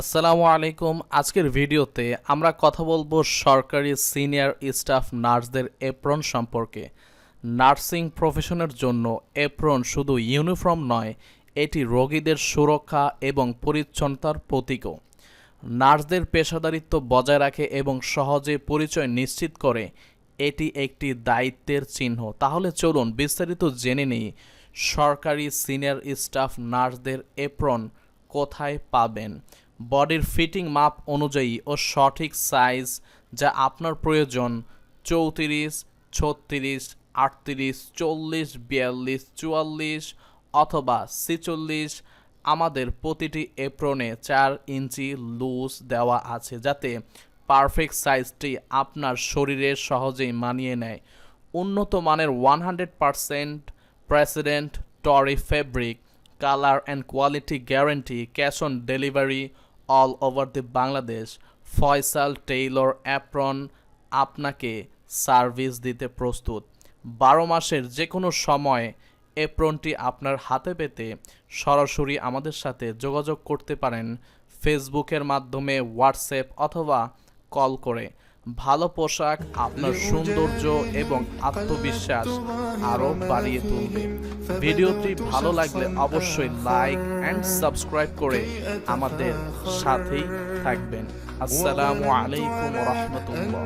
আসসালামু আলাইকুম। আজকের ভিডিওতে আমরা কথা বলব সরকারি সিনিয়র স্টাফ নার্সদের এপ্রন সম্পর্কে। নার্সিং প্রফেশনের জন্য এপ্রন শুধু ইউনিফর্ম নয়, এটি রোগীদের সুরক্ষা এবং পরিচ্ছন্নতার প্রতীকও। নার্সদের পেশাদারিত্ব বজায় রাখে এবং সহজে পরিচয় নিশ্চিত করে, এটি একটি দায়িত্বের চিহ্ন। তাহলে চলুন বিস্তারিত জেনে নিই, সরকারি সিনিয়র স্টাফ নার্সদের এপ্রন কোথায় পাবেন। বডির ফিটিং মাপ অনুযায়ী ও সঠিক সাইজ যা আপনার প্রয়োজন, চৌত্রিশ, ছত্রিশ, আটত্রিশ, চল্লিশ, বিয়াল্লিশ, চুয়াল্লিশ অথবা ছিচল্লিশ আমাদের প্রতিটি এপ্রনে চার ইঞ্চি লুজ দেওয়া আছে যাতে পারফেক্ট সাইজটি আপনার শরীরের সহজেই মানিয়ে নেয়। উন্নত মানের ওয়ান হান্ড্রেড পারসেন্ট প্রেসিডেন্ট টরি fabric colour and quality guarantee cash on delivery all over the Bangladesh Faisal tailor apron আপনাকে সার্ভিস দিতে প্রস্তুত। বারো মাসের যে কোনো সময় অ্যাপ্রনটি আপনার হাতে পেতে সরাসরি আমাদের সাথে যোগাযোগ করতে পারেন। ফেসবুকের মাধ্যমে হোয়াটসঅ্যাপ অথবা কল করে। ভালো পোশাক আপনার সৌন্দর্য এবং আত্মবিশ্বাস আরও বাড়িয়ে তুলবে। ভিডিওটি ভালো লাগলে অবশ্যই লাইক অ্যান্ড সাবস্ক্রাইব করে আমাদের সাথেই থাকবেন। আসসালামু আলাইকুম রহমতুল্লাহ